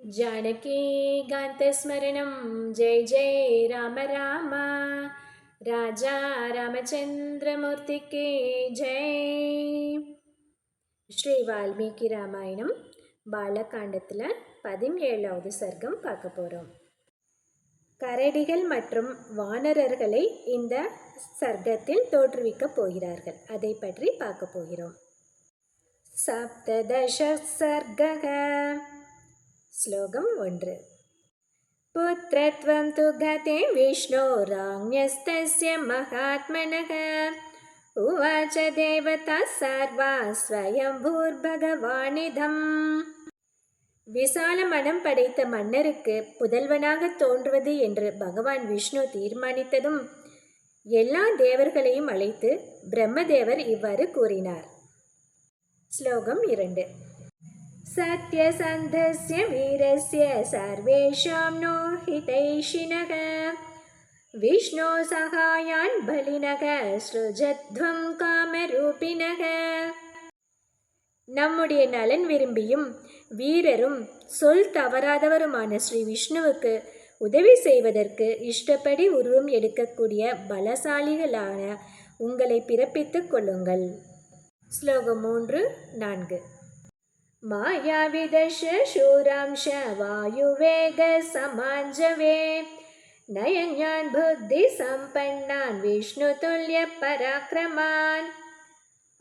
जानकीकान्तस्मरणं जय जय राम राम ராஜா ராமச்சந்திரமூர்த்திக்கு ஜெய் ஸ்ரீ வால்மீகி ராமாயணம் பாலகாண்டத்தில் பதினேழாவது சர்க்கம் பார்க்க போகிறோம் கரடிகள் மற்றும் வானரர்களை இந்த சர்க்கத்தில் தோற்றுவிக்கப் போகிறார்கள் அதை பற்றி பார்க்க போகிறோம் சப்ததச சர்க்கக ஸ்லோகம் ஒன்று पुत्रत्वं तु गते विष्णोराज्ञस्तस्य महात्मनः उवाच देवता सर्वा स्वयंभूर्भगवानिदम् விசால மனம் படைத்த மன்னருக்கு புதல்வனாக தோன்றுவது என்று பகவான் விஷ்ணு தீர்மானித்ததும் எல்லா தேவர்களையும் அழைத்து பிரம்மதேவர் இவ்வாறு கூறினார் ஸ்லோகம் இரண்டு सत्यसन्धस्य वीरस्य सर्वेषां नो हितैषिणः विष्णो सहायान् बलिनः सृजध्वं कामरूपिणः நம்முடைய நலன் விரும்பியும் வீரரும் சொல் தவறாதவருமான ஸ்ரீ விஷ்ணுவுக்கு உதவி செய்வதற்கு இஷ்டப்படி உருவம் எடுக்கக்கூடிய பலசாலிகளான உங்களை பிறப்பித்துக் கொள்ளுங்கள் ஸ்லோகம் மூன்று நான்கு मायाविदश शूरांश वायुवेगसमाञ्जवे नयन्यान् बुद्धिसम्पन्नान् विष्णुतुल्यपराक्रमान्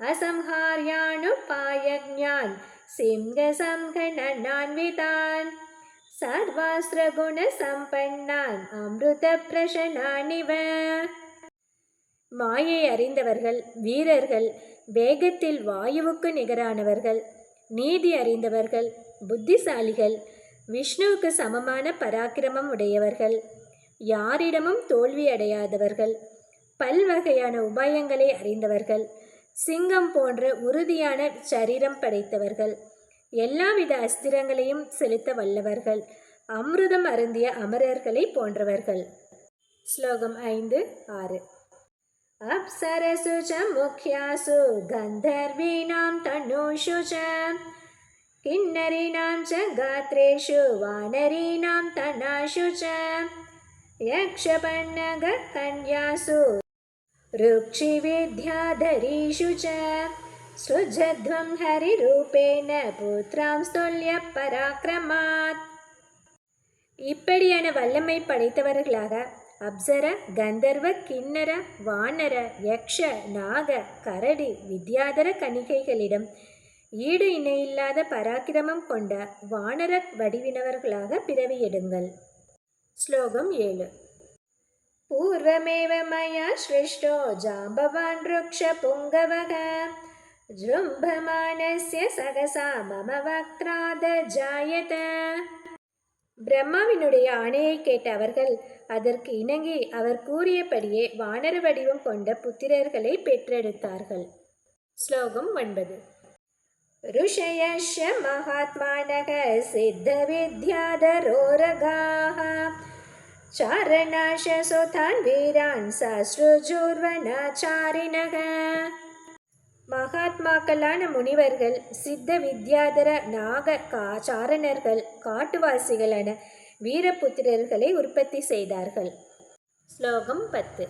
असंहार्यानुपायज्ञान् सिंहसंघटनान्वितान् சர்வாஸ்திரகுணசம்பன்னான் அமிர்த பிரசனானிவ மாயை அறிந்தவர்கள் வீரர்கள் வேகத்தில் வாயுவுக்கு நிகரானவர்கள் நீதி அறிந்தவர்கள் புத்திசாலிகள் விஷ்ணுவுக்கு சமமான பராக்கிரமம் உடையவர்கள் யாரிடமும் தோல்வி அடையாதவர்கள் பல்வகையான உபாயங்களை அறிந்தவர்கள் சிங்கம் போன்ற உறுதியான சரீரம் படைத்தவர்கள் எல்லாவித அஸ்திரங்களையும் செலுத்த வல்லவர்கள் அமிர்தம் அருந்திய அமரர்களை போன்றவர்கள். ஸ்லோகம் ஐந்து ஆறு. अप्सरसु च मुख्यासु गन्धर्वीणां तनूषु च किन्नरीणां च गात्रेषु वानरीणां तनाषु च यक्षपन्नगकन्यासु ऋक्षिविद्याधरीषु च सृजध्वं हरिरूपेण पुत्रां स्तुल्यपराक्रमात् இப்படியான வல்லமை படைத்தவர்களாக அப்சர கந்தர்வ கிண்ணர வானர யக்ஷ நாக கரடி வித்யாதர கணிகைகளிடம் ஈடு இணையில்லாத பராக்கிரமம் கொண்ட வானர வடிவினவர்களாக பிறவியிடுங்கள். ஸ்லோகம் ஏழு. பூர்வமேவ மயா சிருஷ்டோ ஜாம்பவான் ருக்ஷ புங்கவக. ஜும்பமானஸ்ய சகசா மம வக்ராத ஜாயத. பிரம்மாவினுடைய ஆணையை கேட்ட அவர்கள் அதற்கு இணங்கி அவர் கூறியபடியே வானர வடிவம் கொண்ட புத்திரர்களை பெற்றெடுத்தார்கள் ஸ்லோகம் ஒன்பது ऋषयश्च महात्मानः सिद्धविद्याधरोरगाः चारणाशसुतान् वीरान् ससृजुर्वनाचारिणः மகாத்மாக்களான முனிவர்கள் சித்த வித்யாதர நாக காச்சாரணர்கள் காட்டுவாசிகளான வீரபுத்திரர்களை உற்பத்தி செய்தார்கள். ஸ்லோகம் பத்து.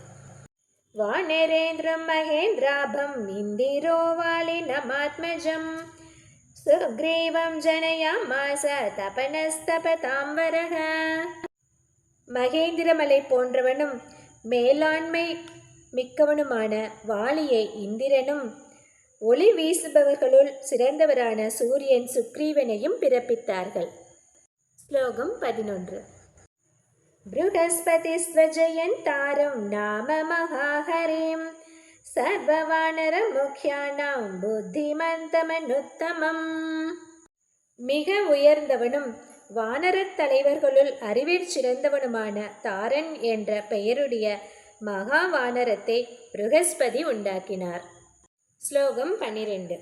வானரேந்திரம் மகேந்திராபம் இந்திரோ வாலினமாத்மஜம் சுக்ரீவம் ஜனயாமாச தபனஸ்தபதாம்பரக மகேந்திரமலை போன்றவனும் மேலாண்மை மிக்கவனுமான வாலியை இந்திரனும் ஒளி வீசுபவர்களுள் சிறந்தவரான சூரியன் சுக்ரீவனையும் பிறப்பித்தார்கள். ஸ்லோகம் பதினொன்று बृहस्पतिस्वजयन्तारं नाम महाहरिं सर्ववानरमुख्यानां புத்திமந்தமனுத்தமம் மிக உயர்ந்தவனும் வானரத் தலைவர்களுள் அறிவிற் சிறந்தவனுமான தாரன் என்ற பெயருடைய மகா வானரத்தை ப்ருகஸ்பதி உண்டாக்கினார் ஸ்லோகம் பன்னிரெண்டு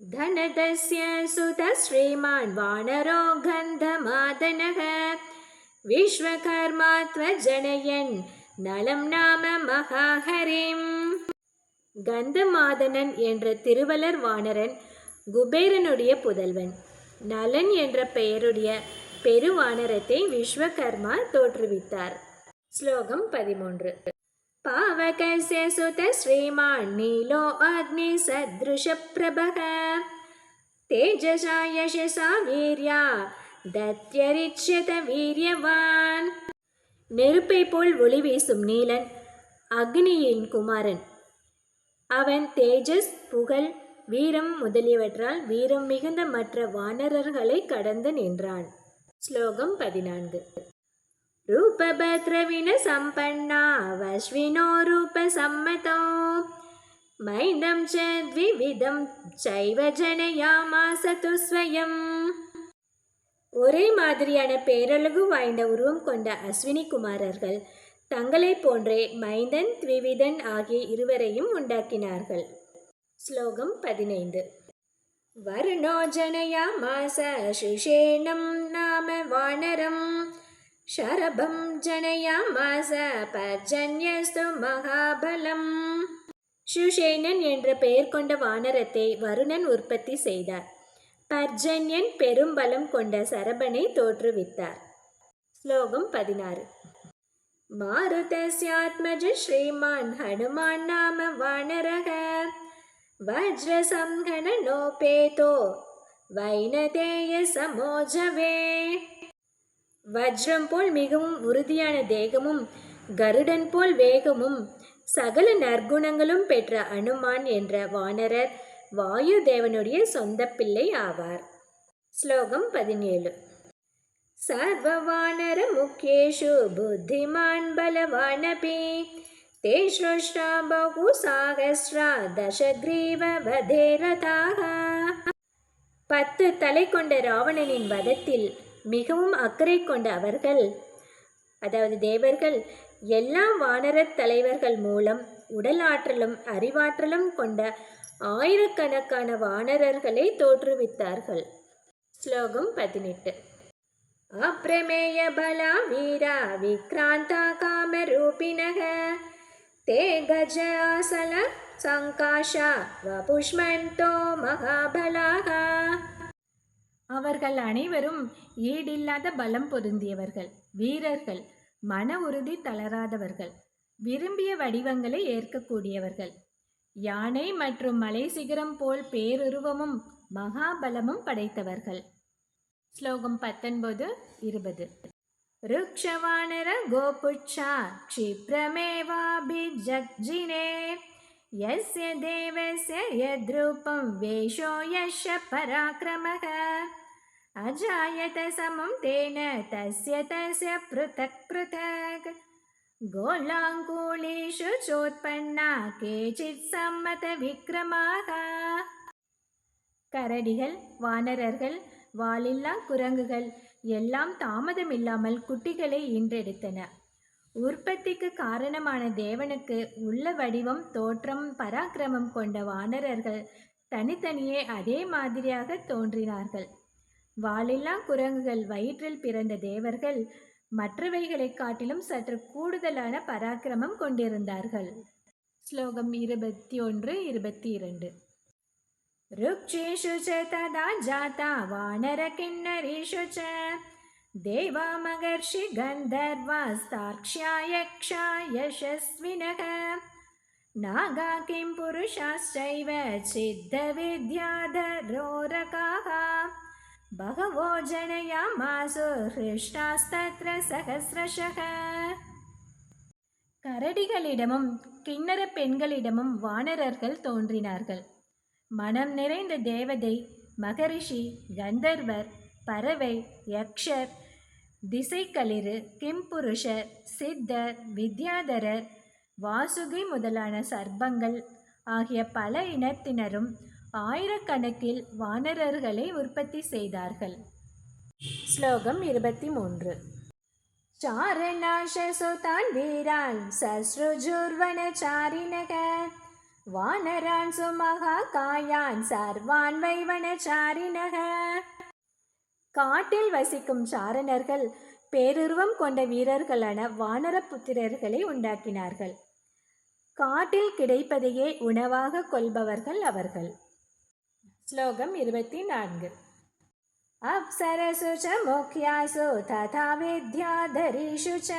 धनदस्य सुत श्रीमान् वानरो गन्धमादनः विश्वकर्मा त्वजनयन् நலம் நாம மகாஹரிம் கந்தமாதனன் என்ற திருவலர் வானரன் குபேரனுடைய புதல்வன் நலன் என்ற பெயருடைய பெருவானரத்தை விஸ்வகர்மா தோற்றுவித்தார் ஸ்லோகம் பதிமூன்று पावकस्य सुत श्रीमान् नीलो अग्निसदृशप्रभः तेजसा यशसा वीर्या தத்யரிச்சத வீரியவான். நெருப்பை போல் ஒளி வீசும் நீலன் அக்னியின் குமாரன். அவன் தேஜஸ் புகழ் வீரம் முதலியவற்றால் வீரம் மிகுந்த மற்ற வானரர்களை கடந்து நின்றான். ஸ்லோகம் பதினான்கு. ரூபபத்ரவின சம்பன்னா வஸ்வினோ ரூப சம்மதோ மைந்தம் ச த்விவிதம் சைவ ஜனயாமாசது ஸ்வயம் ஒரே மாதிரியான பேரழகு வாய்ந்த உருவம் கொண்ட அஸ்வினி குமாரர்கள் தங்களைப் போன்றே மைந்தன் த்விவிதன் ஆகிய இருவரையும் உண்டாக்கினார்கள். ஸ்லோகம் பதினைந்து. வருணோ ஜனயா மாச சுஷேணம் நாம வானரம். ஷரபம் ஜனயா மாச பர்ஜன்யஸ்து மகாபலம். சுஷேனன் என்ற பெயர் கொண்ட வானரத்தை வருணன் உற்பத்தி செய்தார். பர்ஜன்யன் பெரும்பலம் கொண்ட சரபனை தோற்றுவித்தார். ஸ்லோகம் பதினாறு. மாருதஸ்யாத்மஜ ஸ்ரீமான் ஹனுமான் நாம வானரக. வஜ்ரசம்ஹனோபேதோ வைனதேய சமோஜவே. வஜ்ரம் போல் மிகவும் உறுதியான தேகமும் கருடன் போல் வேகமும் சகல நற்குணங்களும் பெற்ற அனுமான் என்ற வானரர் வாயு தேவனுடைய சொந்த பிள்ளை ஆவார் ஸ்லோகம் பதினேழு சர்வவானர முக்கியேஷு புத்திமான் பலவானபி ते श्रोष्टा बहु साहस्रा दशग्रीव वधेरथाः பத்து தலை கொண்ட ராவணனின் வதத்தில் மிகவும் அக்கறை கொண்ட அவர்கள் அதாவது தேவர்கள் எல்லா வானரத் தலைவர்கள் மூலம் உடல் ஆற்றலும் அறிவாற்றலும் கொண்ட ஆயிரக்கணக்கான வானரர்களை தோற்றுவித்தார்கள். ஸ்லோகம் பதினெட்டு. அப்பிரமேய பலா வீரா விக்ராந்தா காமரூபிணக தே கஜ ஆசல சங்காஷா வபுஷ்மந்தோ மகாபலாகா. அவர்கள் அனைவரும் ஈடில்லாத பலம் பொருந்தியவர்கள் வீரர்கள் மன உறுதி தளராதவர்கள் விரும்பிய வடிவங்களை ஏற்கக்கூடியவர்கள். யானை மற்றும் மலை சிகரம் போல் பேருருவமும் மகாபலமும் படைத்தவர்கள் ஸ்லோகம் பத்தொன்பது இருபது ருக்ஷவானர கோபுச்சா क्षिप्रमेवाभिजग्जिने यस्य देवस्य यद्रूपं वेषो यश पराक्रमः अजायत समं तेन तस्य तस्य पृथक् पृथक् गोलाङ्कुलेषु चोत्पन्ना केचित् सम्मतविक्रमाः கரடிகள் வானரர்கள் வாலில்லா குரங்குகள் எல்லாம் தாமதமில்லாமல் குட்டிகளை ஈன்றெடுத்தன உற்பத்திக்கு காரணமான தேவனுக்கு உள்ள வடிவம் தோற்றம் பராக்கிரமம் கொண்ட வானரர்கள் தனித்தனியே அதே மாதிரியாக தோன்றினார்கள் வாலில்லா குரங்குகள் வயிற்றில் பிறந்த தேவர்கள் மற்றவைகளை காட்டிலும் சற்று கூடுதலான பராக்கிரமம் கொண்டிருந்தார்கள். ஸ்லோகம் இருபத்தி ஒன்று இருபத்தி இரண்டு ருக்ஷேஷு ச ததா ஜாதா வானர கிண்ணரிஷு ச. தேவா மகர்ஷி கந்தர்வா யக்ஷா யசஸ்வினக நாகா கிம் புருஷாச்சைவ சித்த வித்யாதரோரகாக. बहवो जनयामासु हृष्टास्तत्र सहस्रशः கரடிகளிடமும் கிண்ணற பெண்களிடமும் வானரர்கள் தோன்றினார்கள் மனம் நிறைந்த தேவதை மகரிஷி கந்தர்வர் பறவை யக்ஷர் திசைக்களிறு கிம்புருஷர் சித்தர் வித்யாதரர் வாசுகி முதலான சர்ப்பங்கள் ஆகிய பல இனத்தினரும் ஆயிரக்கணக்கில் வானரர்களை உற்பத்தி செய்தார்கள் ஸ்லோகம் இருபத்தி மூன்று चारणाशसुतान् वीरान् ससृजुर्वनचारिणः वानरान् सुमहाकायान् सर्वान् வைவனச்சாரிணக காட்டில் வசிக்கும் சாரணர்கள் பேருருவம் கொண்ட வீரர்களான வானர புத்திரர்களை உண்டாக்கினார்கள் காட்டில் கிடைப்பதையே உணவாக கொள்பவர்கள் அவர்கள் ஸ்லோகம் இருபத்தி நான்கு அப்சரசு ச முக்கியாசு ததா வித்யாதரீஷு ச.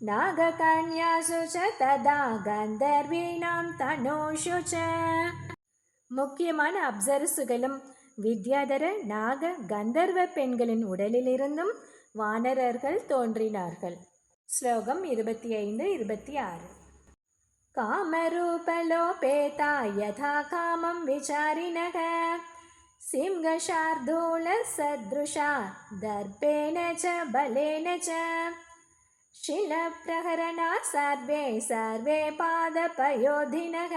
நாககன்யாசு ச ததா கந்தர்வீனாம் தனோஷு ச. முக்கியமான அப்சரசுகளும் வித்யாதர நாக கந்தர்வ பெண்களின் உடலிலிருந்தும் வானரர்கள் தோன்றினார்கள். ஸ்லோகம் இருபத்தி ஐந்து இருபத்தி ஆறு. कामरूपलोपेता यथा कामं विचारिणः सिंहशार्दूलसदृशा दर्पेण च बलेन च शिलप्रहरणा सर्वे सर्वे पादपयोधिनः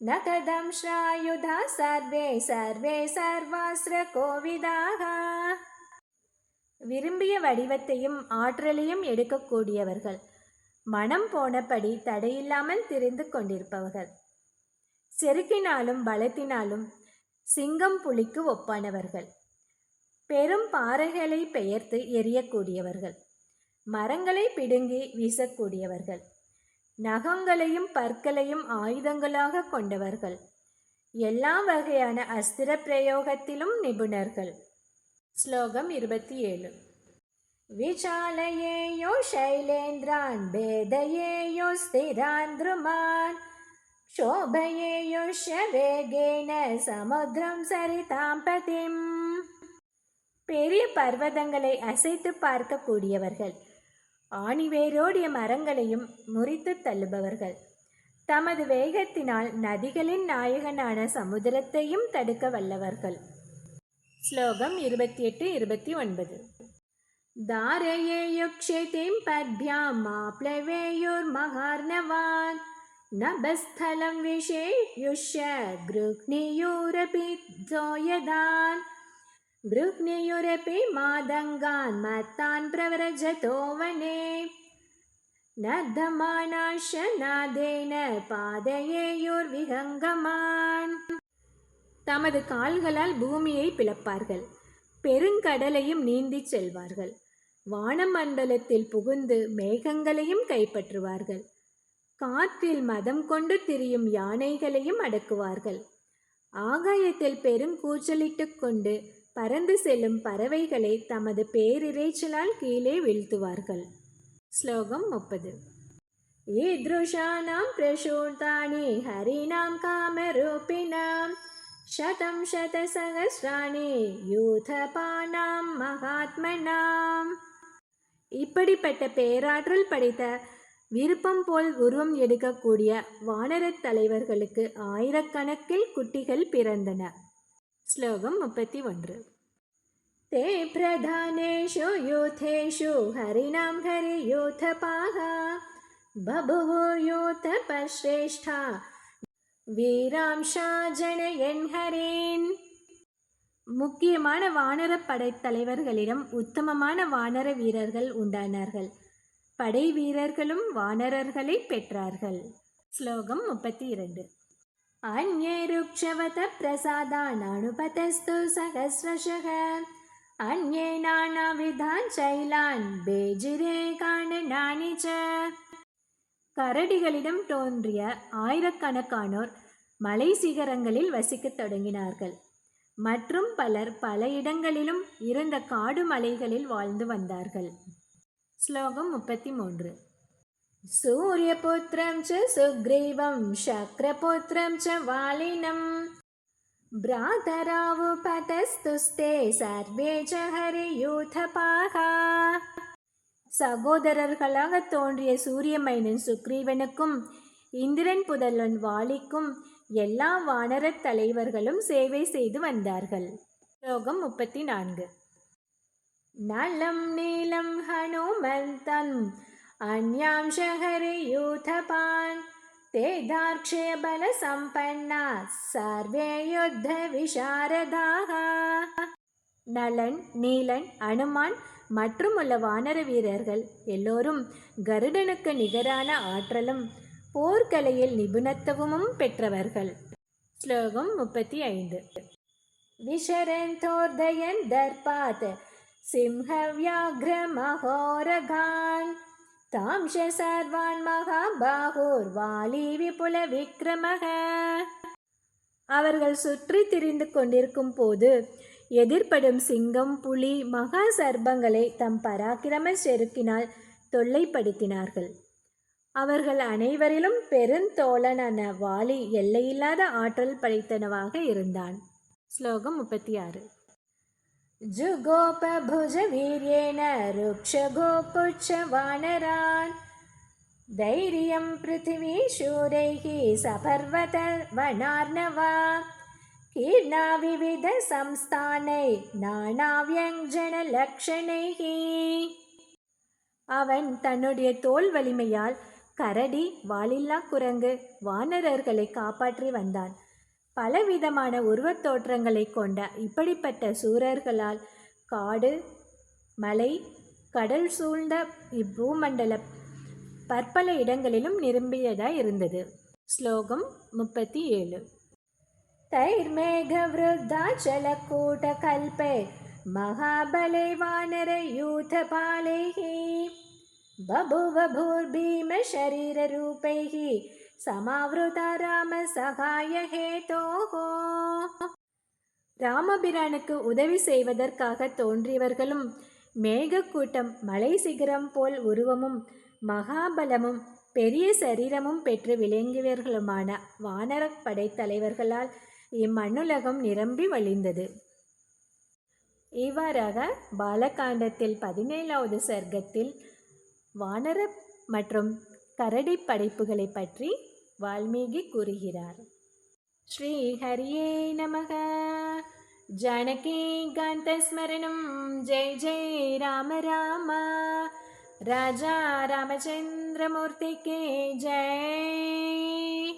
न कदं श्रायुधा सर्वे सर्वे सर्वास्त्रकोविदाः விரும்பிய வடிவத்தையும் ஆற்றலையும் எடுக்கக்கூடியவர்கள் மனம் போனபடி தடையில்லாமல் திரிந்து கொண்டிருப்பவர்கள். செருக்கினாலும் பலத்தினாலும் சிங்கம் புலிக்கு ஒப்பானவர்கள். பெரும் பாறைகளை பெயர்த்து எரியக்கூடியவர்கள் மரங்களை பிடுங்கி வீசக்கூடியவர்கள். நகங்களையும் பற்களையும் ஆயுதங்களாக கொண்டவர்கள். எல்லா வகையான அஸ்திர பிரயோகத்திலும் நிபுணர்கள். ஸ்லோகம் இருபத்தி ஏழு. विचालयेयो शैलेन्द्रान् भेदयेयो स्थिरान् द्रुमान् क्षोभयेयुष्य वेगेन समुद्रं சரிதாं பதிம் பெரிய பர்வதங்களை அசைத்து பார்க்கக்கூடியவர்கள் ஆணிவேரோடிய மரங்களையும் முறித்து தள்ளுபவர்கள் தமது வேகத்தினால் நதிகளின் நாயகனான சமுத்திரத்தையும் தடுக்க வல்லவர்கள் ஸ்லோகம் இருபத்தி எட்டு இருபத்தி ஒன்பது धारयेयुक्षितिं पद्भ्यां माप्लवेयुर्महार्णवान् नभस्थलं विषेयुष्य गृह्णीयुरपि जोयदान् गृह्णीयुरपि मादङ्गान् मत्तान् प्रव्रजतो वने नर्धमानाश्च नादेन பாதையேயோர்விகங்கமான் தமது கால்களால் பூமியை பிளப்பார்கள் பெருங்கடலையும் நீந்திச் செல்வார்கள் வானமண்டலத்தில் புகுந்து மேகங்களையும் கைப்பற்றுவார்கள் காற்றில் மதம் கொண்டு திரியும் யானைகளையும் அடக்குவார்கள் ஆகாயத்தில் பெருங்கூச்சலிட்டு கொண்டு பறந்து செல்லும் பறவைகளை தமது பேரிரைச்சலால் கீழே வீழ்த்துவார்கள் ஸ்லோகம் முப்பது ईदृशानां प्रसूतानि हरीणां कामरूपिणां शतं शतसहस्राणि யூதபானாம் மகாத்மனாம் இப்படிப்பட்ட பேராற்றல் படைத்த விருப்பம் போல் உருவம் எடுக்கக்கூடிய வானரத் தலைவர்களுக்கு ஆயிரக்கணக்கில் குட்டிகள் பிறந்தன ஸ்லோகம் முப்பத்தி ஒன்று ते प्रधानेषु यूथेषु हरिणां हरियूथपाः बभुवुर्यूथपश्रेष्ठा வீராம்ஷா ஜனயன் ஹரேன் முக்கியமான வானரப் படைத்தலைவர்களிடம் உத்தமமான வானர வீரர்கள் உண்டானார்கள் படை வீரர்களும் வானரர்களை பெற்றார்கள் ஸ்லோகம் முப்பத்தி இரண்டு अन्ये रुक्षवत प्रसादानानुपतस्तु सहस्रशः अन्ये नानाविधान् शैलान् बेजिरे काननानि च கரடிகளிடம் தோன்றிய ஆயிரக்கணக்கானோர் மலை சிகரங்களில் வசிக்கத் தொடங்கினார்கள் மற்றும் பலர் பல இடங்களிலும் இருந்த காடு மலைகளில் வாழ்ந்து வந்தார்கள். ஸ்லோகம் முப்பத்தி மூன்று சூரியபுத்திரம் ச சுக்ரீவம் சக்கரபுத்திரம் ச வாலினம். பிராதராவுபதஸ்துஸ்தே சர்வே ச ஹரியூதபாகா. சகோதரர்களாக தோன்றிய சூரிய மைனன் சுக்ரீவனுக்கும் இந்திரன் புதல்வன் வாலிக்கும் எல்லா வானரத் தலைவர்களும் சேவை செய்து வந்தார்கள். ஸ்லோகம் முப்பத்தி நான்கு நலம் நீலம் ஹனுமந்தம் அந்யாம் ஷஹரி யூதபான் ते சம்பன்னா சர்வே யுத்த விசாரதாக நலன் நீலன் அனுமான் மற்றும் உள்ள வானர வீரர்கள் எல்லோரும் கருடனுக்கு நிகரான ஆற்றலும் போர்க்கலையில் நிபுணத்துவமும் பெற்றவர்கள். ஸ்லோகம் முப்பத்தி ஐந்து. விசரந்தோர்தயன் தர்பாத் மகோரகான் தாம்ஷ சர்வான் மகாபாகோர் மகாபாகோர்வாலி விபுல விக்ரமக அவர்கள் சுற்றி திரிந்து கொண்டிருக்கும் போது எதிர்ப்படும் சிங்கம் புலி மகா சர்பங்களை தம் பராக்கிரம செருக்கினால் தொல்லைப்படுத்தினார்கள். அவர்கள் அனைவரிலும் பெருந்தோழனான வாலி எல்லையில்லாத ஆற்றல் படைத்தனவாக இருந்தான் ஸ்லோகம் முப்பத்தி ஆறு जुगोपभुज वीर्येण रुक्षगोपुच्छ वानरान् धैर्यं पृथिवीशूरैः सपर्वत वनार्णवा कीर्णा विविधसंस्थानै नानाव्यञ्जनलक्षणैः அவன் தன்னுடைய தோல் வலிமையால் கரடி வாலில்லா குரங்கு வானரர்களை காப்பாற்றி வந்தான் பலவிதமான உருவத் தோற்றங்களை கொண்ட இப்படிப்பட்ட சூரர்களால் காடு மலை கடல் சூழ்ந்த இப்பூமண்டல பற்பல இடங்களிலும் நிரம்பியதாய் இருந்தது ஸ்லோகம் முப்பத்தி ஏழு तैर्मेघवृद्धाचलकूटकल्पे महाबले वानरयूथपालैः बभुव भूर्भीमशरीररूपैः समावृता रामसहाय हेतोः ராமபிரானுக்கு உதவி செய்வதற்காக தோன்றியவர்களும் மேகக்கூட்டம் மலை சிகரம் போல் உருவமும் மகாபலமும் பெரிய சரீரமும் பெற்று விளங்கியவர்களுமான வானரப் படைத்தலைவர்களால் இம்மண்ணுலகம் நிரம்பி வழிந்தது இவ்வாறாக பாலகாண்டத்தில் பதினேழாவது சர்க்கத்தில் வானர மற்றும் கரடி படைப்புகளை பற்றி வால்மீகி கூறுகிறார் ஸ்ரீ ஹரியே நமக ஜானகி காந்தஸ்மரணம் ஜெய் ஜெய் ராம ராம ராஜா ராமச்சந்திரமூர்த்திக்கு ஜெய்